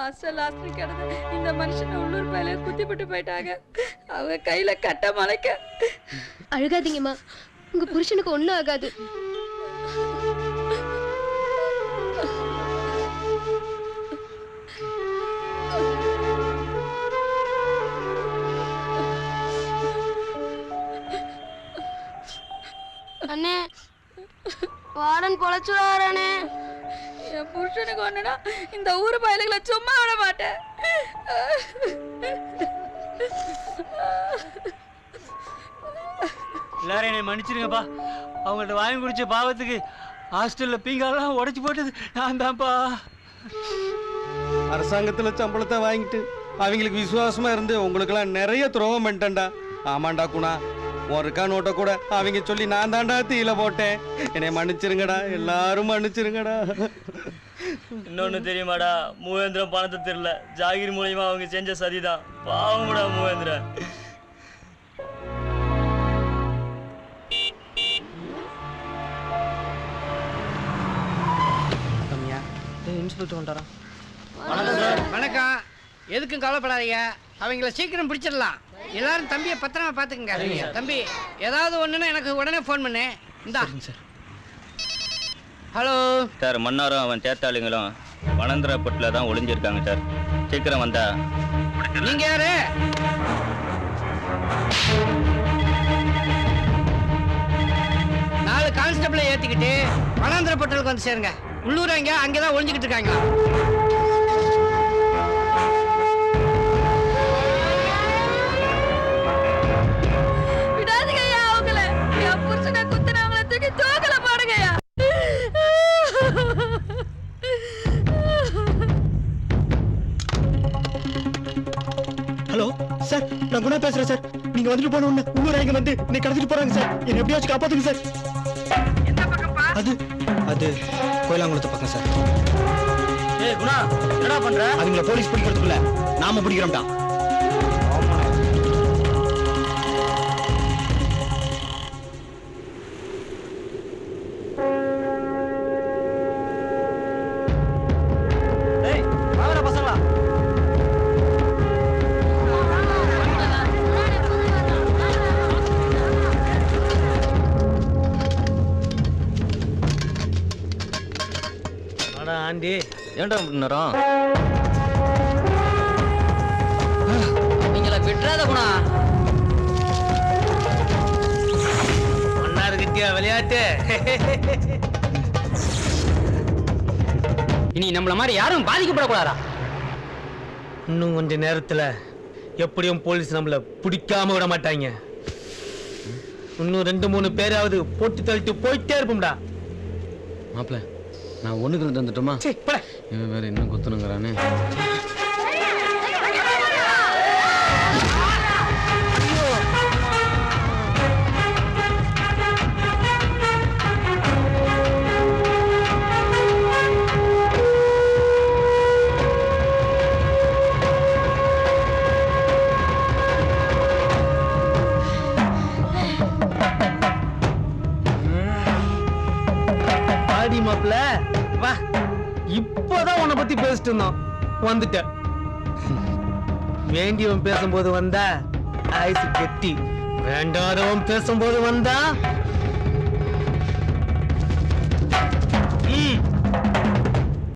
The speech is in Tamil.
ஹாஸ்டல் ஹாஸ்டல் கிடந்து இந்த மனுஷன் உள்ளூர் பயில குத்திப்பட்டு போயிட்டாங்க. அவங்க கையில கட்ட மலைக்க. அழுகாதீங்கம்மா. உங்க புருஷனுக்கு ஒண்ணும் ஆகாது. அண்ணே வார்டன் பொழைச்சுடாரண்ணே என் புருஷனுக்கு ஒண்ணுனா இந்த ஊர் பயலுகளை சும்மா விட மாட்டேன். எல்லாரும் என்னை மன்னிச்சிருங்கப்பா. அவங்கள்ட்ட வாங்கி குடிச்ச பாவத்துக்கு ஹாஸ்டலில் பீங்காலாம் உடைச்சு போட்டது நான் தான்ப்பா அரசாங்கத்துல சம்பளத்தை வாங்கிட்டு அவங்களுக்கு விசுவாசமா இருந்து உங்களுக்கெல்லாம் நிறைய துரோகம் பண்ணிட்டேன்டா. ஆமாண்டா குணா. உன் இருக்கா நோட்டை கூட அவங்க சொல்லி நான் தாண்டா தீயில போட்டேன். என்னை மன்னிச்சிருங்கடா எல்லாரும் மன்னிச்சிருங்கடா. இன்னொன்னு தெரியுமாடா மூவேந்திரம் பணத்தை தெரியல ஜாகிர் மூலியமா அவங்க செஞ்ச சதிதான். பாவம்டா மூவேந்திரன். வணக்கம். எதுக்கும் கவலைப்படாதீங்க. அவங்கள சீக்கிரம் பிடிச்சிடலாம். எல்லாரும் தம்பியை பத்திரமா பாத்துக்கங்க தம்பி ஏதாவது ஒண்ணுன்னா எனக்கு உடனே ஃபோன் பண்ணு. இந்தா. Hello sir. மன்னாரும் அவன் தேத்தாளிங்களும் வனந்திரப்பட்டில் தான் ஒளிஞ்சிருக்காங்க சார். சீக்கிரம் வந்தா. நீங்க யாரு? நாலு கான்ஸ்டபிளை ஏத்திக்கிட்டு வனாந்திரப்பட்டலுக்கு வந்து சேருங்க. உள்ளூரங்க அங்கதான் ஒளிஞ்சுக்கிட்டு இருக்காங்க. விடாதீங்கய்யா அவங்கள. என் புருஷனை குத்துனவங்கள தூக்கி தூக்கல போடுங்கய்யா. ஹலோ சார் நான் குணா பேசுறேன் சார். நீங்க வந்துட்டு போன உடனே உள்ளூர் இங்க வந்து என்னை கடத்திட்டு போறாங்க சார். என்ன எப்படியாச்சும் காப்பாத்துங்க சார். அது அது கோயிலாங்குளத்து பக்கம் சார். ஏய் குணா என்னடா பண்ற? அதுங்களை போலீஸ் பிடிக்கிறதுக்குள்ள நாம பிடிக்கிறோம்டா. அடா ஆண்டி. ஏன்டா நேரம் நீங்கள விட்டுறாத குணா. மன்னார் கிட்டியா விளையாட்டு? இனி நம்மள மாதிரி யாரும் பாதிக்கப்படக்கூடாதா? இன்னும் கொஞ்ச நேரத்துல எப்படியும் போலீஸ் நம்மள பிடிக்காம விட மாட்டாங்க. இன்னும் ரெண்டு மூணு பேராவது போட்டு தள்ளிட்டு போயிட்டே இருப்போம்டா. மாப்பிள்ள நான் ஒண்ணுக்கு போடா. இவன் வேற இன்னும் குத்தணுங்கிறானே மாப்பிள வா. இப்போதான் உன்னை பத்தி பேசிட்டு இருந்தோம். வந்துட்ட வேண்டியவன் பேசும்போது வந்தா ஐஸ் கெட்டி. வேண்டாதவன் பேசும்போது வந்தா